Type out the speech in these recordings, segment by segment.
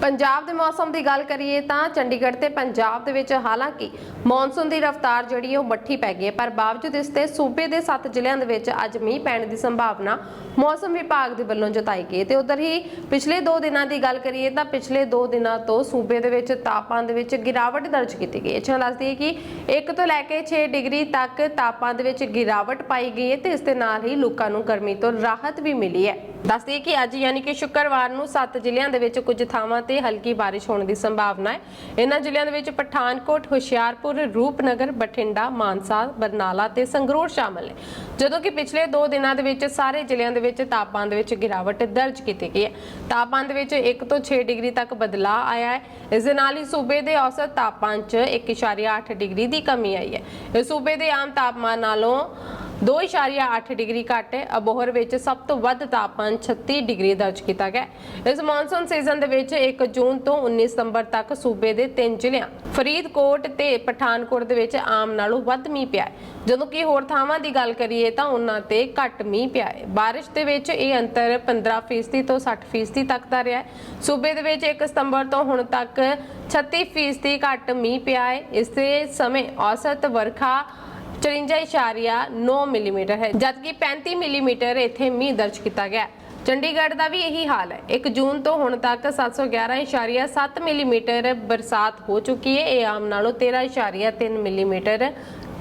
ਪੰਜਾਬ ਦੇ ਮੌਸਮ ਦੀ ਗੱਲ ਕਰੀਏ ਤਾਂ ਚੰਡੀਗੜ੍ਹ ਤੇ ਪੰਜਾਬ ਦੇ ਵਿੱਚ ਹਾਲਾਂਕਿ ਮੌਨਸੂਨ ਦੀ ਰਫ਼ਤਾਰ ਜਿਹੜੀ ਹੈ ਉਹ ਮੱਠੀ ਪੈ ਗਈ ਹੈ, ਪਰ ਬਾਵਜੂਦ ਇਸ ਤੇ ਸੂਬੇ ਦੇ 7 ਜ਼ਿਲ੍ਹਿਆਂ ਦੇ ਵਿੱਚ ਅੱਜ ਮੀਂਹ ਪੈਣ ਦੀ ਸੰਭਾਵਨਾ ਮੌਸਮ ਵਿਭਾਗ ਦੇ ਵੱਲੋਂ ਜਤਾਈ ਗਈ ਹੈ। ਤੇ ਉਧਰ ਹੀ ਪਿਛਲੇ 2 ਦਿਨਾਂ ਦੀ ਗੱਲ ਕਰੀਏ ਤਾਂ ਪਿਛਲੇ 2 ਦਿਨਾਂ ਤੋਂ ਸੂਬੇ ਦੇ ਵਿੱਚ ਤਾਪਮਾਨ ਦੇ ਵਿੱਚ ਗਿਰਾਵਟ ਦਰਜ ਕੀਤੀ ਗਈ ਹੈ। ਚਲੋ ਦੱਸਦੀ ਹੈ ਕਿ 1 ਤੋਂ ਲੈ ਕੇ 6 ਡਿਗਰੀ ਤੱਕ ਤਾਪਮਾਨ ਦੇ ਵਿੱਚ ਗਿਰਾਵਟ ਪਾਈ ਗਈ ਹੈ ਤੇ ਇਸ ਦੇ ਨਾਲ ਹੀ ਲੋਕਾਂ ਨੂੰ ਗਰਮੀ ਤੋਂ ਰਾਹਤ ਵੀ ਮਿਲੀ ਹੈ। ਦੱਸਦੀ ਹੈ ਕਿ ਅੱਜ ਯਾਨੀ ਕਿ ਸ਼ੁੱਕਰਵਾਰ ਨੂੰ 7 ਜ਼ਿਲ੍ਹਿਆਂ ਦੇ ਵਿੱਚ ਕੁਝ ਥਾਵਾਂ ਤੇ ਹਲਕੀ ਬਾਰਿਸ਼ ਹੋਣ ਦੀ ਸੰਭਾਵਨਾ ਹੈ। ਇਹਨਾਂ ਜ਼ਿਲ੍ਹਿਆਂ ਦੇ ਵਿੱਚ ਪਠਾਨਕੋਟ, ਹੁਸ਼ਿਆਰਪੁਰ, ਰੂਪਨਗਰ, ਬਠਿੰਡਾ, ਮਾਨਸਾ, ਬਰਨਾਲਾ ਤੇ ਸੰਗਰੂਰ ਸ਼ਾਮਲ ਨੇ। ਜਦੋਂ ਕਿ ਪਿਛਲੇ 2 ਦਿਨਾਂ ਦੇ ਵਿੱਚ ਸਾਰੇ ਜ਼ਿਲ੍ਹਿਆਂ ਦੇ ਵਿੱਚ ਤਾਪਮਾਨ ਦੇ ਵਿੱਚ ਗਿਰਾਵਟ ਦਰਜ ਕੀਤੀ ਗਈ ਹੈ। ਤਾਪਮਾਨ ਦੇ ਵਿੱਚ 1 ਤੋਂ 6 ਡਿਗਰੀ ਤੱਕ ਬਦਲਾਅ ਆਇਆ ਹੈ। ਇਸ ਦੇ ਨਾਲ ਹੀ ਸੂਬੇ ਦੇ ਔਸਤ ਤਾਪਮਾਨ 'ਚ 1.8 ਡਿਗਰੀ ਦੀ ਕਮੀ ਆਈ ਹੈ। ਸੂਬੇ ਦੇ ਆਮ ਤਾਪਮਾਨ ਨਾਲੋਂ 2.8 ਡਿਗਰੀ ਘੱਟ ਹੈ। ਅਬੋਹਰ ਵਿੱਚ ਸਭ ਤੋਂ ਵੱਧ ਤਾਪਮਾਨ 36 ਡਿਗਰੀ ਦਰਜ ਕੀਤਾ ਗਿਆ ਇਸ ਮੌਨਸੂਨ ਸੀਜ਼ਨ ਦੇ ਵਿੱਚ 1 ਜੂਨ ਤੋਂ 19 ਸਤੰਬਰ ਤੱਕ ਸੂਬੇ ਦੇ ਤਿੰਨ ਜ਼ਿਲ੍ਹਿਆਂ, ਫਰੀਦਕੋਟ ਤੇ ਪਠਾਨਕੋਟ ਦੇ ਵਿੱਚ ਆਮ ਨਾਲੋਂ ਵੱਧ ਮੀਂਹ ਪਿਆ ਜਦੋਂ ਕਿ ਹੋਰ ਥਾਵਾਂ ਦੀ ਗੱਲ ਕਰੀਏ ਤਾਂ ਉਹਨਾਂ ਤੇ ਘੱਟ ਮੀਂਹ ਪਿਆ ਹੈ। ਬਾਰਿਸ਼ ਦੇ ਵਿੱਚ ਇਹ ਅੰਤਰ 15% ਤੋਂ 60% ਤੱਕ ਦਾ ਰਿਹਾ ਹੈ। ਸੂਬੇ ਦੇ ਵਿੱਚ 1 ਸਤੰਬਰ ਤੋਂ ਹੁਣ ਤੱਕ 36% ਘੱਟ ਮੀਂਹ ਪਿਆ ਹੈ। ਇਸੇ ਸਮੇਂ ਔਸਤ ਵਰਖਾ 54.9 ਮਿਲੀਮੀਟਰ ਹੈ, ਜਦਕਿ 35 ਮਿਲੀਮੀਟਰ ਇੱਥੇ ਮੀਂਹ ਦਰਜ ਕੀਤਾ ਗਿਆ ਚੰਡੀਗੜ੍ਹ ਦਾ ਵੀ ਇਹੀ ਹਾਲ ਹੈ। 1 ਜੂਨ ਤੋਂ ਹੁਣ ਤੱਕ 711.7 ਮਿਲੀਮੀਟਰ ਬਰਸਾਤ ਹੋ ਚੁੱਕੀ ਹੈ। ਇਹ ਆਮ ਨਾਲੋਂ 13.3 ਮਿਲੀਮੀਟਰ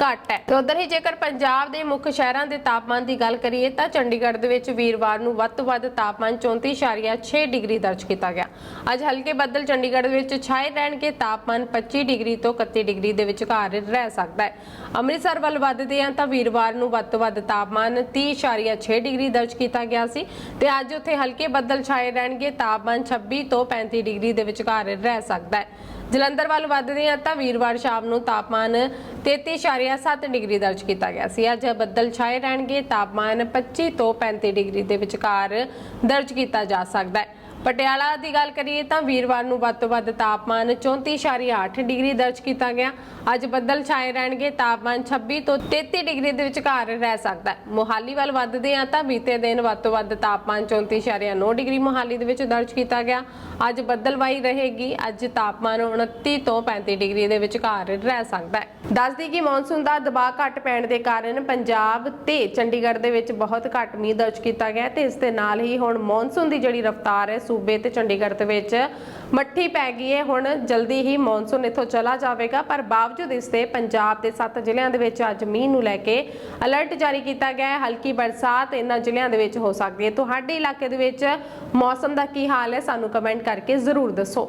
ਘੱਟ ਹੈ। ਤੇ ਉਧਰ ਹੀ ਜੇਕਰ ਪੰਜਾਬ ਦੇ ਮੁੱਖ ਸ਼ਹਿਰਾਂ ਦੇ ਤਾਪਮਾਨ ਦੀ ਗੱਲ ਕਰੀਏ ਤਾਂ ਚੰਡੀਗੜ੍ਹ ਦੇ ਵਿੱਚ ਵੀਰਵਾਰ ਨੂੰ ਵੱਧ ਤੋਂ ਵੱਧ ਤਾਪਮਾਨ 34.6 ਡਿਗਰੀ ਦਰਜ ਕੀਤਾ ਗਿਆ। ਅੱਜ ਹਲਕੇ ਬੱਦਲ ਚੰਡੀਗੜ੍ਹ ਦੇ ਵਿੱਚ ਛਾਏ ਰਹਿਣਗੇ। ਤਾਪਮਾਨ 25 ਡਿਗਰੀ ਤੋਂ 31 ਡਿਗਰੀ ਦੇ ਵਿਚਕਾਰ ਰਹਿ ਸਕਦਾ ਹੈ। ਅੰਮ੍ਰਿਤਸਰ ਵੱਲ ਵੱਧਦੇ ਹਾਂ ਤਾਂ ਵੀਰਵਾਰ ਨੂੰ ਵੱਧ ਤੋਂ ਵੱਧ ਤਾਪਮਾਨ 30.6 ਡਿਗਰੀ ਦਰਜ ਕੀਤਾ ਗਿਆ ਸੀ ਤੇ ਅੱਜ ਉੱਥੇ ਹਲਕੇ ਬੱਦਲ ਛਾਏ ਰਹਿਣਗੇ। ਤਾਪਮਾਨ 26 ਤੋਂ 35 ਡਿਗਰੀ ਦੇ ਵਿਚਕਾਰ ਰਹਿ ਸਕਦਾ ਹੈ। ਜਲੰਧਰ ਵੱਲ ਵੱਧਦੇ ਹਾਂ ਤਾਂ ਵੀਰਵਾਰ ਸ਼ਾਮ ਨੂੰ ਤਾਪਮਾਨ 33.7 ਡਿਗਰੀ ਦਰਜ ਕੀਤਾ ਗਿਆ ਸੀ। ਅੱਜ ਬੱਦਲ ਛਾਏ ਰਹਿਣਗੇ, ਤਾਪਮਾਨ 25 ਤੋਂ 35 ਡਿਗਰੀ ਦੇ ਵਿਚਕਾਰ ਦਰਜ ਕੀਤਾ ਜਾ ਸਕਦਾ ਹੈ। ਪਟਿਆਲਾ ਦੀ ਗੱਲ ਕਰੀਏ ਤਾਂ ਵੀਰਵਾਰ ਨੂੰ ਵੱਧ ਤੋਂ ਵੱਧ ਤਾਪਮਾਨ 34.8 ਡਿਗਰੀ ਦਰਜ ਕੀਤਾ ਗਿਆ। ਅੱਜ ਬੱਦਲ ਛਾਏ ਰਹਿਣਗੇ, ਤਾਪਮਾਨ 26 ਤੋਂ 33 ਡਿਗਰੀ ਦੇ ਵਿਚਕਾਰ ਰਹਿ ਸਕਦਾ ਹੈ। ਮੋਹਾਲੀ ਵੱਲ ਵੱਧਦੇ ਹਾਂ ਤਾਂ ਬੀਤੇ ਦਿਨ ਵੱਧ ਤੋਂ ਵੱਧ ਤਾਪਮਾਨ 34.9 ਡਿਗਰੀ ਮੋਹਾਲੀ ਦੇ ਵਿੱਚ ਦਰਜ ਕੀਤਾ ਗਿਆ। ਅੱਜ ਬੱਦਲਵਾਈ ਰਹੇਗੀ, ਅੱਜ ਤਾਪਮਾਨ 29 ਤੋਂ 35 ਡਿਗਰੀ ਦੇ ਵਿਚਕਾਰ ਰਹਿ ਸਕਦਾ ਹੈ। ਦੱਸਦੀ ਕਿ ਮੌਨਸੂਨ ਦਾ ਦਬਾਅ ਘੱਟ ਪੈਣ ਦੇ ਕਾਰਨ ਪੰਜਾਬ ਤੇ ਚੰਡੀਗੜ੍ਹ ਦੇ ਵਿੱਚ ਬਹੁਤ ਘੱਟ ਮੀਂਹ ਦਰਜ ਕੀਤਾ ਗਿਆ ਤੇ ਇਸ ਦੇ ਨਾਲ ਹੀ ਹੁਣ ਮੌਨਸੂਨ ਦੀ ਜਿਹੜੀ ਰਫ਼ਤਾਰ ਹੈ ਸੂਬੇ ਤੇ ਚੰਡੀਗੜ੍ਹ ਦੇ ਵਿੱਚ ਮੱਠੀ ਪੈ ਗਈ ਹੈ। ਹੁਣ ਜਲਦੀ ਹੀ ਮੌਨਸੂਨ ਇੱਥੋਂ ਚਲਾ ਜਾਵੇਗਾ, ਪਰ ਬਾਵਜੂਦ ਇਸ ਦੇ ਪੰਜਾਬ ਦੇ 7 ਜ਼ਿਲ੍ਹਿਆਂ ਦੇ ਵਿੱਚ ਅੱਜ ਮੀਂਹ ਨੂੰ ਲੈ ਕੇ ਅਲਰਟ ਜਾਰੀ ਕੀਤਾ ਗਿਆ ਹੈ। ਹਲਕੀ ਬਰਸਾਤ ਇਹਨਾਂ ਜ਼ਿਲ੍ਹਿਆਂ ਦੇ ਵਿੱਚ ਹੋ ਸਕਦੀ ਹੈ। ਤੁਹਾਡੇ ਇਲਾਕੇ ਦੇ ਵਿੱਚ ਮੌਸਮ ਦਾ ਕੀ ਹਾਲ ਹੈ? ਸਾਨੂੰ ਕਮੈਂਟ ਕਰਕੇ ਜ਼ਰੂਰ ਦੱਸੋ।